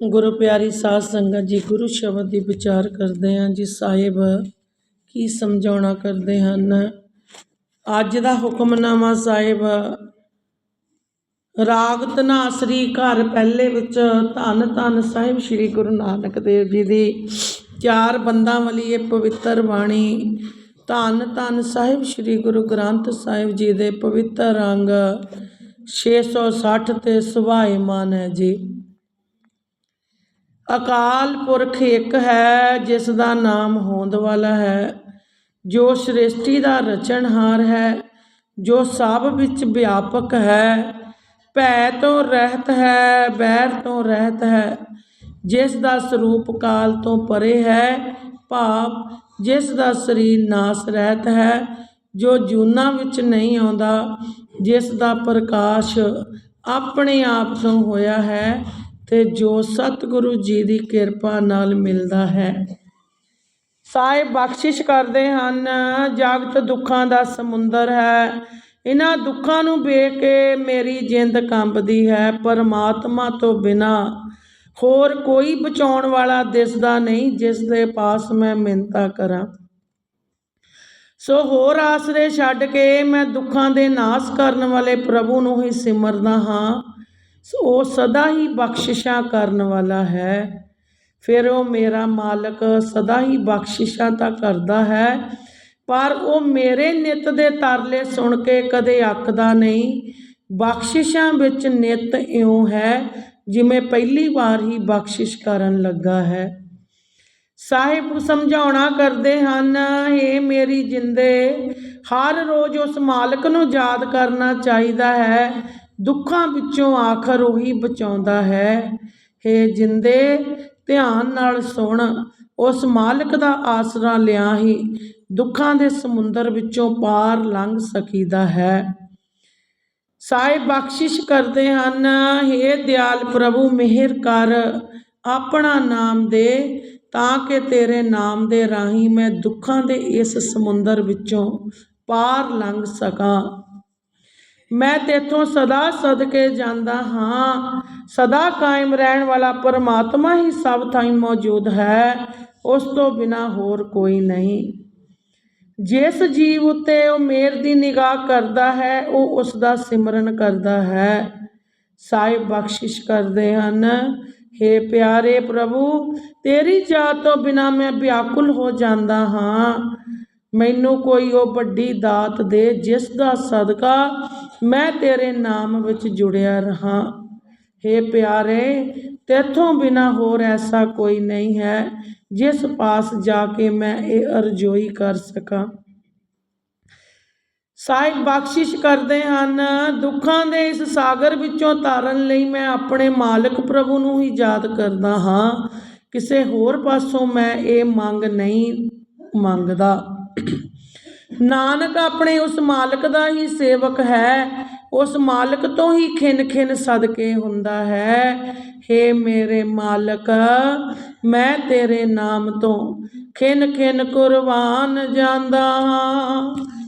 ਗੁਰੂ ਪਿਆਰੀ ਸਾਧ ਸੰਗਤ ਜੀ, ਗੁਰੂ ਸ਼ਬਦ ਦੀ ਵਿਚਾਰ ਕਰਦੇ ਹਾਂ ਜੀ ਸਾਹਿਬ, ਕੀ ਸਮਝਾਉਣਾ ਕਰਦੇ ਹਨ? ਅੱਜ ਦਾ ਹੁਕਮਨਾਮਾ ਸਾਹਿਬ, ਰਾਗ ਧਨਾਸਰੀ ਘਰ ਪਹਿਲੇ ਵਿੱਚ ਧੰਨ ਧੰਨ ਸਾਹਿਬ ਸ੍ਰੀ ਗੁਰੂ ਨਾਨਕ ਦੇਵ ਜੀ ਦੀ, ਚਾਰ ਬੰਦਾਂ ਵਾਲੀ ਇਹ ਪਵਿੱਤਰ ਬਾਣੀ, ਧੰਨ ਧੰਨ ਸਾਹਿਬ ਸ੍ਰੀ ਗੁਰੂ ਗ੍ਰੰਥ ਸਾਹਿਬ ਜੀ ਦੇ ਪਵਿੱਤਰ ਅੰਗ 660 ਤੇ ਸੁਭਾਏਮਾਨ ਹੈ ਜੀ। ਅਕਾਲ ਪੁਰਖ ਇੱਕ ਹੈ, ਜਿਸ ਦਾ ਨਾਮ ਹੋਂਦ ਵਾਲਾ ਹੈ। ਜੋ ਸ੍ਰਿਸ਼ਟੀ ਦਾ ਰਚਨਹਾਰ ਹੈ, ਜੋ ਸਭ ਵਿੱਚ ਵਿਆਪਕ ਹੈ। ਭੈ ਤੋਂ ਰਹਿਤ ਹੈ, ਬੈਰ ਤੋਂ ਰਹਿਤ ਹੈ। ਜਿਸ ਦਾ ਸਰੂਪ ਕਾਲ ਤੋਂ ਪਰੇ ਹੈ, ਭਾਵ ਜਿਸ ਦਾ ਸਰੀਰ ਨਾਸ ਰਹਿਤ ਹੈ ਜੋ ਜੂਨਾਂ ਵਿੱਚ ਨਹੀਂ ਆਉਂਦਾ, ਜਿਸ ਦਾ ਪ੍ਰਕਾਸ਼ ਆਪਣੇ ਆਪ ਤੋਂ ਹੋਇਆ ਹੈ ਤੇ ਜੋ ਸਤਿਗੁਰੂ ਜੀ ਦੀ ਕਿਰਪਾ ਨਾਲ ਮਿਲਦਾ ਹੈ। ਸਾਹਿਬ ਬਖਸ਼ਿਸ਼ ਕਰਦੇ ਹਨ, ਜਗਤ ਦੁੱਖਾਂ ਦਾ ਸਮੁੰਦਰ ਹੈ। ਇਹਨਾਂ ਦੁੱਖਾਂ ਨੂੰ ਵੇਖ ਕੇ ਮੇਰੀ ਜਿੰਦ ਕੰਬਦੀ ਹੈ। ਪਰਮਾਤਮਾ ਤੋਂ ਬਿਨਾ ਹੋਰ ਕੋਈ ਬਚਾਉਣ ਵਾਲਾ ਦਿਸਦਾ ਨਹੀਂ, ਜਿਸ ਦੇ ਪਾਸ ਮੈਂ ਮਿੰਤਾ ਕਰਾਂ। ਸੋ ਹੋਰ ਆਸਰੇ ਛੱਡ ਕੇ ਮੈਂ ਦੁੱਖਾਂ ਦੇ ਨਾਸ ਕਰਨ ਵਾਲੇ ਪ੍ਰਭੂ ਨੂੰ ਹੀ ਸਿਮਰਦਾ ਹਾਂ। ਸੋ ਉਹ ਸਦਾ ਹੀ ਬਖਸ਼ਿਸ਼ਾਂ ਕਰਨ ਵਾਲਾ ਹੈ। ਫਿਰ ਉਹ ਮੇਰਾ ਮਾਲਕ ਸਦਾ ਹੀ ਬਖਸ਼ਿਸ਼ਾਂ ਤਾਂ ਕਰਦਾ ਹੈ, ਪਰ ਉਹ ਮੇਰੇ ਨਿਤ ਦੇ ਤਰਲੇ ਸੁਣ ਕੇ ਕਦੇ ਅੱਕਦਾ ਨਹੀਂ। ਬਖਸ਼ਿਸ਼ਾਂ ਵਿੱਚ ਨਿਤ ਇਉਂ ਹੈ, ਜਿਵੇਂ ਪਹਿਲੀ ਵਾਰ ਹੀ ਬਖਸ਼ਿਸ਼ ਕਰਨ ਲੱਗਾ ਹੈ। ਸਾਹਿਬ ਸਮਝਾਉਣਾ ਕਰਦੇ ਹਨ ਇਹ ਮੇਰੀ ਜਿੰਦੇ, ਹਰ ਰੋਜ਼ ਉਸ ਮਾਲਕ ਨੂੰ ਯਾਦ ਕਰਨਾ ਚਾਹੀਦਾ ਹੈ, ਦੁੱਖਾਂ ਵਿੱਚੋਂ ਆਖਰ ਉਹੀ ਬਚਾਉਂਦਾ ਹੈ। ਹੇ ਜਿੰਦੇ, ਧਿਆਨ ਨਾਲ ਸੁਣ, ਉਸ ਮਾਲਕ ਦਾ ਆਸਰਾ ਲਿਆ ਹੀ, ਦੁੱਖਾਂ ਦੇ ਸਮੁੰਦਰ ਵਿੱਚੋਂ ਪਾਰ ਲੰਘ ਸਕੀਦਾ ਹੈ। ਸਾਹਿਬ ਬਖਸ਼ਿਸ਼ ਕਰਦੇ ਹਨ, ਹੇ ਦਿਆਲ ਪ੍ਰਭੂ, ਮਿਹਰ ਕਰ, ਆਪਣਾ ਨਾਮ ਦੇ ਤਾਂ ਕਿ ਤੇਰੇ ਨਾਮ ਦੇ ਰਾਹੀਂ ਮੈਂ ਦੁੱਖਾਂ ਦੇ ਇਸ ਸਮੁੰਦਰ ਵਿੱਚੋਂ ਪਾਰ ਲੰਘ ਸਕਾਂ। ਮੈਂ ਤੇਥੋਂ ਸਦਾ ਸਦਕੇ ਜਾਂਦਾ ਹਾਂ। ਸਦਾ ਕਾਇਮ ਰਹਿਣ ਵਾਲਾ ਪਰਮਾਤਮਾ ਹੀ ਸਭ ਥਾਂ ਮੌਜੂਦ ਹੈ। ਉਸ ਤੋਂ ਬਿਨਾ ਹੋਰ ਕੋਈ ਨਹੀਂ। ਜਿਸ ਜੀਵ ਉੱਤੇ ਉਹ ਮੇਰ ਦੀ ਨਿਗਾਹ ਕਰਦਾ ਹੈ, ਉਹ ਉਸ ਦਾ ਸਿਮਰਨ ਕਰਦਾ ਹੈ। ਸਾਹਿਬ ਬਖਸ਼ਿਸ਼ ਕਰਦੇ ਹਨ। ਹੇ ਪਿਆਰੇ ਪ੍ਰਭੂ, ਤੇਰੀ ਜਾਤ ਤੋਂ ਬਿਨਾ ਮੈਂ ਵਿਆਕੁਲ ਹੋ ਜਾਂਦਾ ਹਾਂ। ਮੈਨੂੰ ਕੋਈ ਉਹ ਵੱਡੀ ਦਾਤ ਦੇ ਜਿਸ ਦਾ ਸਦਕਾ ਮੈਂ ਤੇਰੇ ਨਾਮ ਵਿੱਚ ਜੁੜਿਆ ਰਹਾ। ਹੇ ਪਿਆਰੇ, ਤੇਥੋਂ ਬਿਨਾ ਹੋਰ ਐਸਾ ਕੋਈ ਨਹੀਂ ਹੈ ਜਿਸ ਪਾਸ ਜਾ ਕੇ ਮੈਂ ਇਹ ਅਰਜ਼ੋਈ ਕਰ ਸਕਾਂ। ਸਾਹਿਬ ਬਖਸ਼ਿਸ਼ ਕਰਦੇ ਹਨ, ਦੁੱਖਾਂ ਦੇ ਇਸ ਸਾਗਰ ਵਿੱਚੋਂ ਤਾਰਨ ਲਈ ਮੈਂ ਆਪਣੇ ਮਾਲਕ ਪ੍ਰਭੂ ਨੂੰ ਹੀ ਯਾਦ ਕਰਦਾ ਹਾਂ। ਕਿਸੇ ਹੋਰ ਪਾਸੋਂ ਮੈਂ ਇਹ ਮੰਗ ਨਹੀਂ ਮੰਗਦਾ। ਨਾਨਕ ਆਪਣੇ ਉਸ ਮਾਲਕ ਦਾ ਹੀ ਸੇਵਕ ਹੈ, ਉਸ ਮਾਲਕ ਤੋਂ ਹੀ ਖਿਨ ਖਿਨ ਸਦਕੇ ਹੁੰਦਾ ਹੈ। हे ਮੇਰੇ ਮਾਲਕ, ਮੈਂ ਤੇਰੇ ਨਾਮ ਤੋਂ ਖਿਨ ਖਿਨ ਕੁਰਬਾਨ ਜਾਂਦਾ ਹਾਂ।